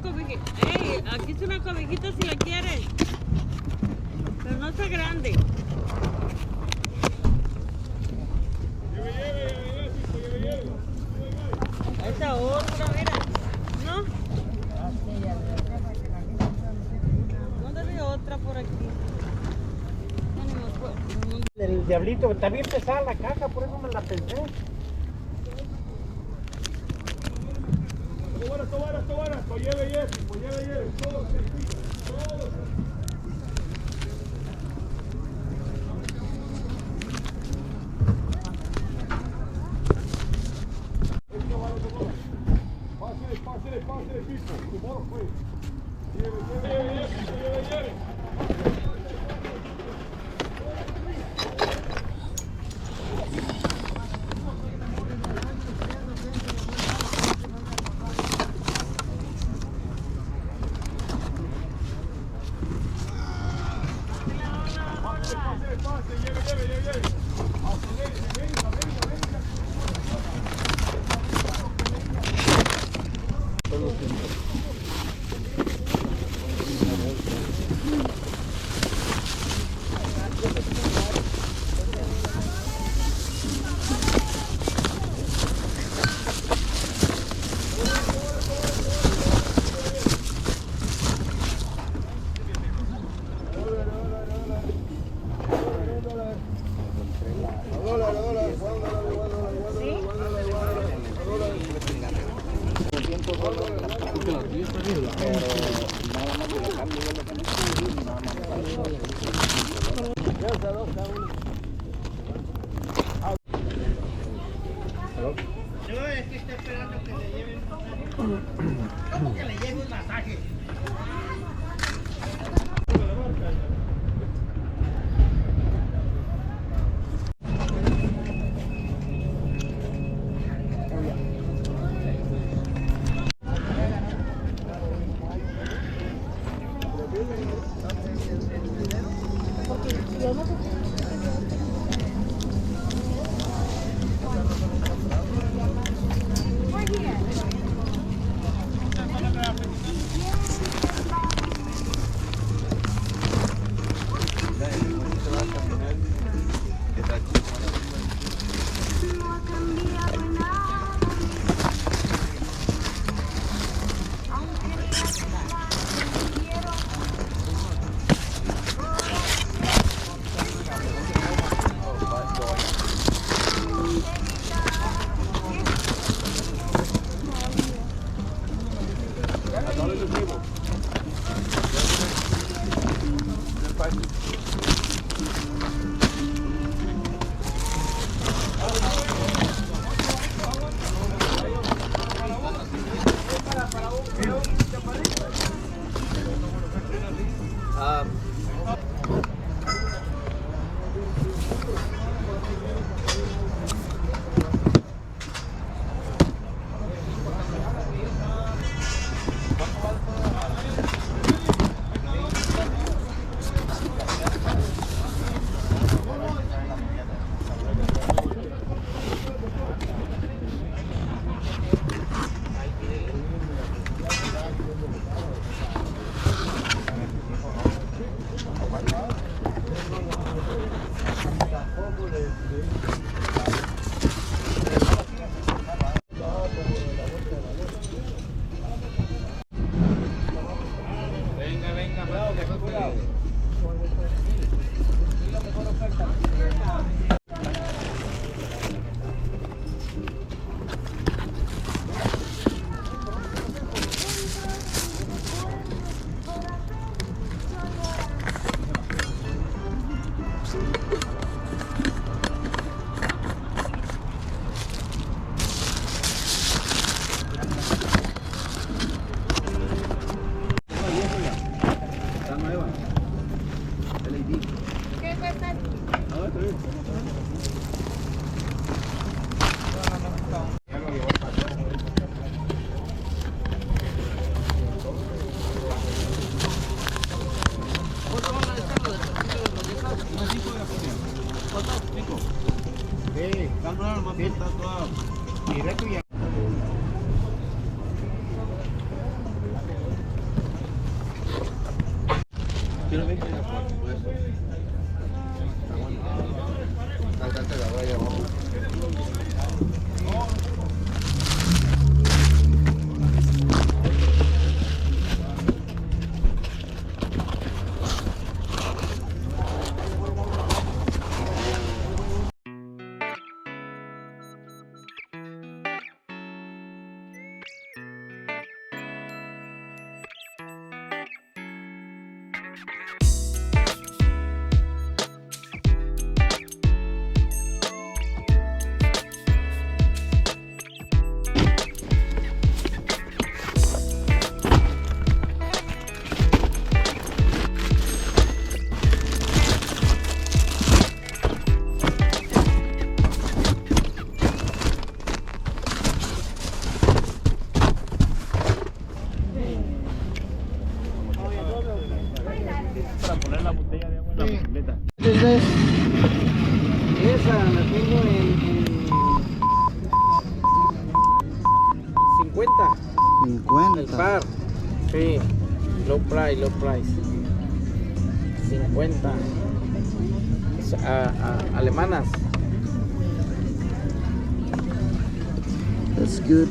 traes una cobijita si la quieres. Pero no está grande. Esa otra, mira. ¿No? No debe otra por aquí. El diablito, está bien pesada la caja, por eso me la pensé. Po lijeve jedi, po lijeve jedi, to se, to se. Gel gel gel gel. Aslında gel gel. Yeah. Directo alemanas. That's good.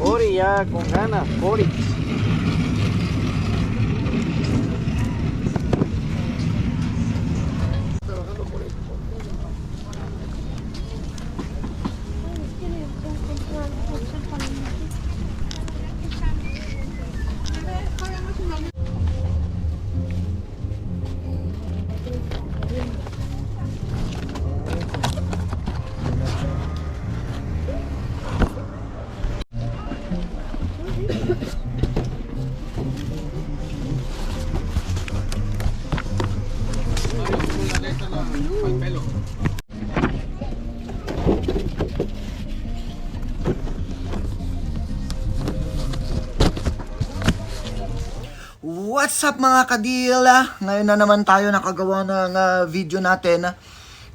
Ori ya con ganas, Ori. What's up mga kadil? Ngayon na naman tayo nakagawa ng ah, video natin.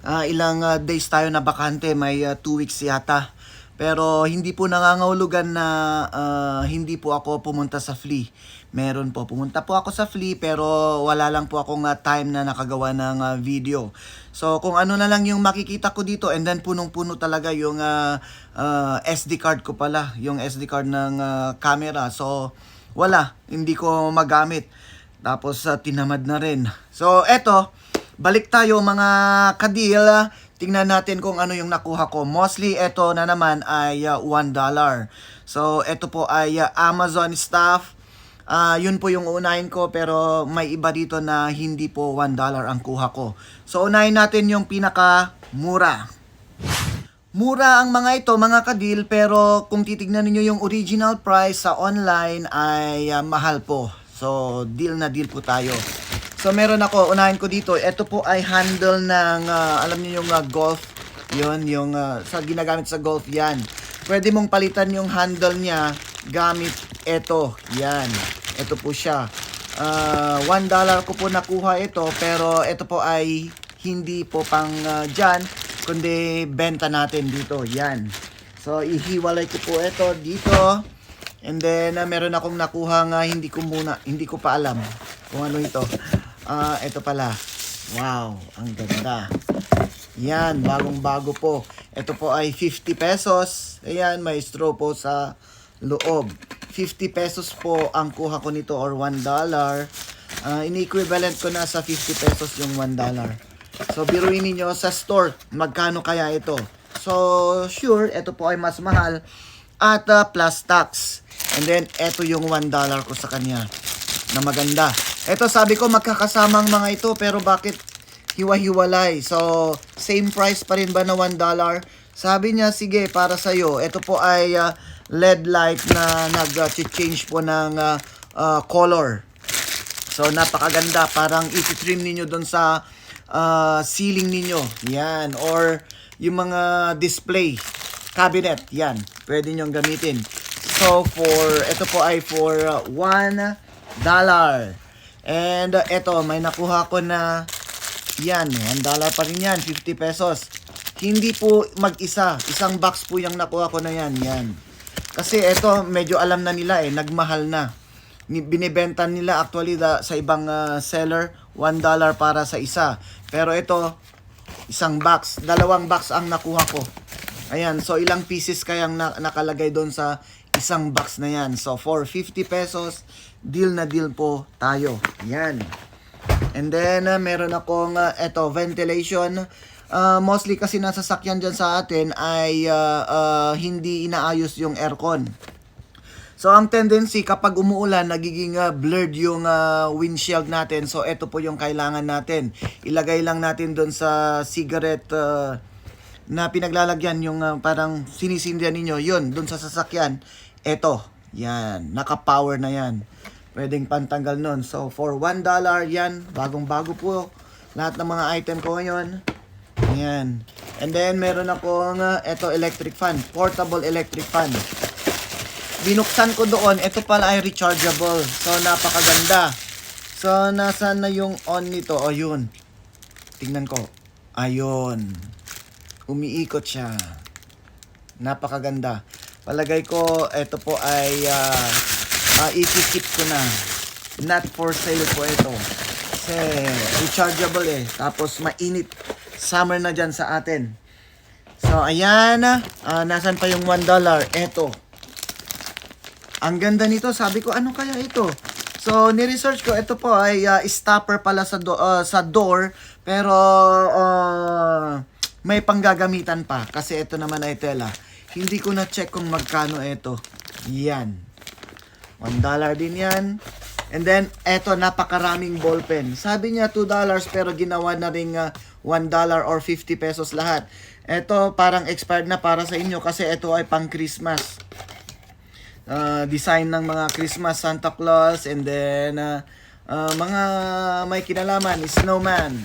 Ah, ilang ah, days tayo na bakante, may 2 weeks yata. Pero hindi po nangangahulugan na ah, hindi po ako pumunta sa flea. Meron po, pumunta po ako sa flea pero wala lang po akong ah, time na nakagawa ng ah, video. So kung ano na lang yung makikita ko dito and then punong-puno talaga yung ah, ah, SD card ko pala, yung SD card ng ah, camera. So wala, hindi ko magamit. Tapos uh, tinamad na rin. So eto, balik tayo mga kadil. Tingnan natin kung ano yung nakuha ko. Mostly eto na naman ay uh, $1. So eto po ay uh, Amazon stuff. Ah, yun po yung unahin ko pero may iba dito na hindi po $1 ang kuha ko. So unahin natin yung pinaka mura. Mura ang mga ito, mga kadil, pero kung titignan niyo yung original price sa online ay ah, mahal po. So, deal na deal po tayo. So, meron ako, unahin ko dito, ito po ay handle ng, ah, alam niyo yung ah, golf, yun, yung ah, sa ginagamit sa golf, yan. Pwede mong palitan yung handle niya gamit ito, yan. Ito po siya. Ah, $1 ko po nakuha ito, pero ito po ay hindi po pang ah, dyan, kundi benta natin dito. Yan. So, ihiwalay ko po ito dito. And then, ah, meron akong nakuha nga, hindi ko muna, hindi ko pa alam kung ano ito. Ah, ito pala. Wow, ang ganda. Yan, bagong-bago po. Ito po ay 50 pesos. Ayan, may straw po sa loob. 50 pesos po ang kuha ko nito or 1 dollar. Ah, ini-equivalent ko na sa 50 pesos yung 1 dollar. So, biruin niyo sa store, magkano kaya ito? So, sure, ito po ay mas mahal at ah, plus tax. And then, ito yung 1 dollar ko sa kanya na maganda. Ito, sabi ko, magkakasama ang mga ito, pero bakit hiwa-hiwalay? So, same price pa rin ba na 1 dollar? Sabi niya, sige, para sa'yo. Ito po ay ah, LED light na nag-change po ng ah, ah, color. So, napakaganda. Parang iti-trim ninyo doon sa ah, ceiling ninyo. Yan. Or yung mga display cabinet. Yan. Pwede nyong gamitin. So, for, ito po ay for uh, $1 dollar. And uh, ito, may nakuha ko na yan, $1 dollar pa rin yan, 50 pesos. Hindi po mag-isa, isang box po yung nakuha ko na yan, yan. Kasi ito, medyo alam na nila eh, nagmahal na. Ni- Binibenta nila actually da, sa ibang uh, seller, $1 dollar para sa isa. Pero ito, isang box, dalawang box ang nakuha ko. Ayan, so ilang pieces kayang na- nakalagay doon sa isang box na yan. So for 50 pesos, deal na deal po tayo. Yan. And then, uh, meron akong uh, eto, ventilation. Uh, mostly kasi nasa sakyan dyan sa atin ay uh, uh, hindi inaayos yung aircon. So, ang tendency kapag umuulan, nagiging uh, blurred yung uh, windshield natin. So, ito po yung kailangan natin. Ilagay lang natin doon sa cigarette uh, na pinaglalagyan yung uh, parang sinisindihan ninyo. Yun, doon sa sasakyan. Ito, yan. Naka-power na yan. Pwedeng pantanggal nun. So, for $1 yan, bagong-bago po. Lahat ng mga item ko ngayon. Ayan. And then, meron akong uh, ito, electric fan. Portable electric fan binuksan ko doon, ito pala ay rechargeable. So, napakaganda. So, nasaan na yung on nito? O, yun. Tingnan ko. Ayun. Umiikot siya. Napakaganda. Palagay ko, ito po ay uh, uh, ikikip ko na. Not for sale po ito. Kasi rechargeable eh. Tapos mainit. Summer na dyan sa atin. So, ayan. Uh, nasan pa yung $1? Ito. Ang ganda nito. Sabi ko, ano kaya ito? So, ni-research ko. Ito po ay uh, stopper pala sa, do- uh, sa door. Pero, uh, may panggagamitan pa. Kasi ito naman ay tela. Hindi ko na-check kung magkano ito. Yan. $1 din yan. And then, eto, napakaraming ballpen. Sabi niya $2 pero ginawa na rin uh, $1 or 50 pesos lahat. Eto, parang expired na para sa inyo kasi ito ay pang Christmas. Uh, design ng mga Christmas Santa Claus and then uh, uh, mga may kinalaman, snowman.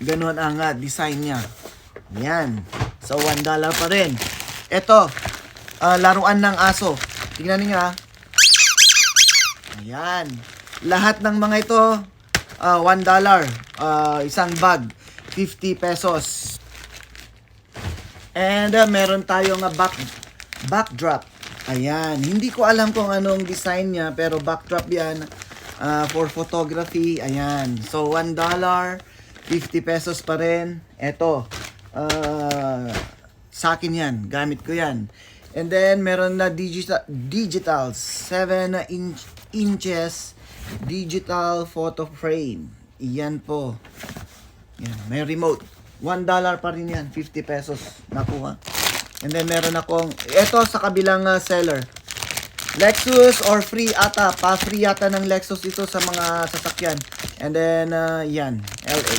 Ganun ang uh, design niya. Yan. So, $1 pa rin. Ito, uh, laruan ng aso. Tingnan niyo ah. Ayan. Lahat ng mga ito, uh, $1. Uh, isang bag, 50 pesos. And uh, meron tayong uh, back, backdrop. Ayan. Hindi ko alam kung anong design niya, pero backdrop yan uh, for photography. Ayan. So, $1, 50 pesos pa rin. Ito. Uh, sa akin yan. Gamit ko yan. And then, meron na digital, digital 7 inch, inches digital photo frame. Iyan po. Yan, may remote. $1 pa rin yan. 50 pesos. Nakuha. And then, meron akong, ito sa kabilang uh, seller. Lexus or free ata. Pa-free yata ng Lexus ito sa mga sasakyan. And then, uh, yan. LA.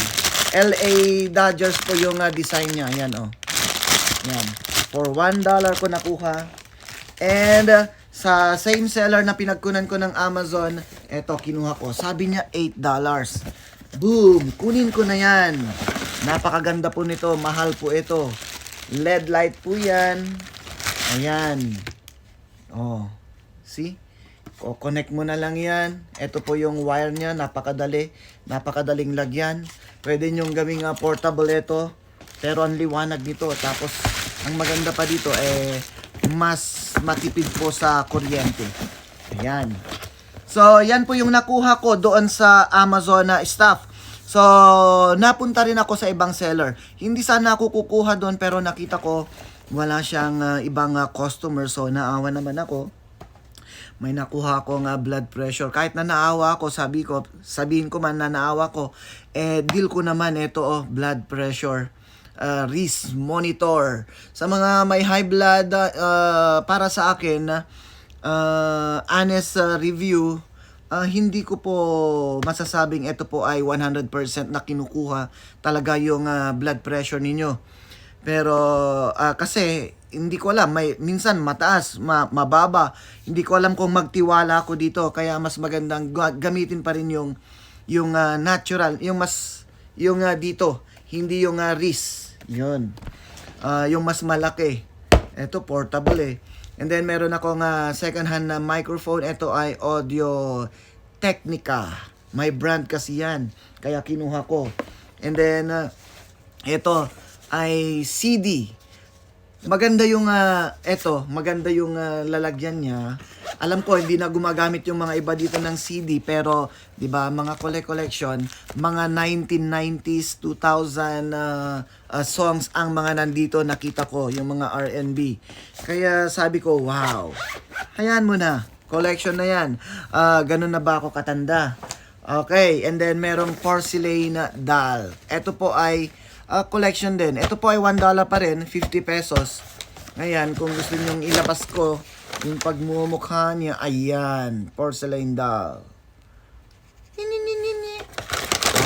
LA Dodgers po yung uh, design niya. Yan, oh. Yan. For $1 ko nakuha. And uh, sa same seller na pinagkunan ko ng Amazon, eto kinuha ko. Sabi niya $8. Boom! Kunin ko na yan. Napakaganda po nito. Mahal po ito. LED light po yan. Ayan. Oh. See? O, connect mo na lang yan. Ito po yung wire niya. Napakadali. Napakadaling lagyan. Pwede nyong gawing uh, portable ito. Pero ang liwanag nito. Tapos, ang maganda pa dito, eh, mas matipid po sa kuryente. Ayan. So, yan po yung nakuha ko doon sa Amazon na stuff. So, napunta rin ako sa ibang seller. Hindi sana ako kukuha doon pero nakita ko wala siyang uh, ibang uh, customer. So, naawa naman ako may nakuha akong uh, blood pressure. Kahit na naawa ako, sabi ko, sabihin ko man na naawa ko, eh, deal ko naman ito, oh, blood pressure. Uh, risk monitor. Sa mga may high blood, uh, para sa akin, uh, honest uh, review, uh, hindi ko po masasabing ito po ay 100% na kinukuha talaga yung uh, blood pressure ninyo. Pero uh, kasi hindi ko alam, may minsan mataas, ma, mababa. Hindi ko alam kung magtiwala ako dito kaya mas magandang ga- gamitin pa rin yung yung uh, natural, yung mas yung uh, dito, hindi yung uh, wrist. 'Yun. Uh, yung mas malaki. Ito portable eh. And then meron akong uh, second hand na microphone. Ito ay Audio Technica. May brand kasi yan. Kaya kinuha ko. And then uh, ito ay CD. Maganda yung uh, eto, maganda yung uh, lalagyan niya. Alam ko hindi na gumagamit yung mga iba dito ng CD pero 'di ba mga collect collection, mga 1990s, 2000 uh, uh, songs ang mga nandito nakita ko, yung mga R&B. Kaya sabi ko, wow. Hayaan mo na. Collection na 'yan. Uh, ganun na ba ako katanda? Okay, and then merong porcelain doll. Ito po ay uh, collection din. Ito po ay $1 pa rin, 50 pesos. Ayan, kung gusto nyong ilabas ko, yung pagmumukha niya, ayan, porcelain doll.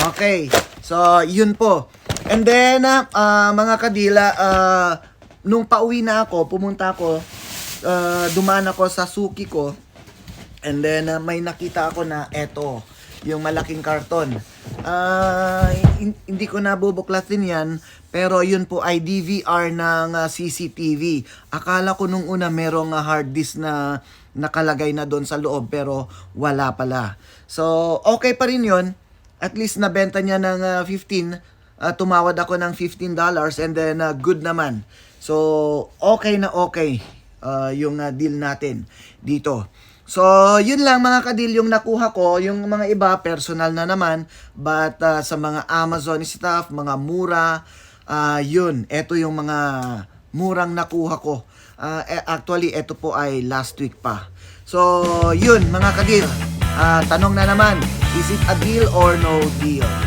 Okay, so yun po. And then, uh, uh, mga kadila, uh, nung pauwi na ako, pumunta ako, uh, dumaan ako sa suki ko, and then uh, may nakita ako na eto, yung malaking karton. Hin- hindi ko nabubuklatin yan, pero yun po ay DVR ng ah, CCTV. Akala ko nung una merong ah, hard disk na nakalagay na doon sa loob, pero wala pala. So, okay pa rin yun. At least nabenta niya ng ah, 15 ah, tumawad ako ng $15 and then ah, good naman. So, okay na okay ah, yung ah, deal natin dito. So, yun lang mga kadil yung nakuha ko. Yung mga iba, personal na naman. But ah, sa mga Amazon stuff, mga mura, ah, yun. Ito yung mga murang nakuha ko. Eh, actually, ito po ay last week pa. So, yun mga kadil. Ah, tanong na naman, is it a deal or no deal?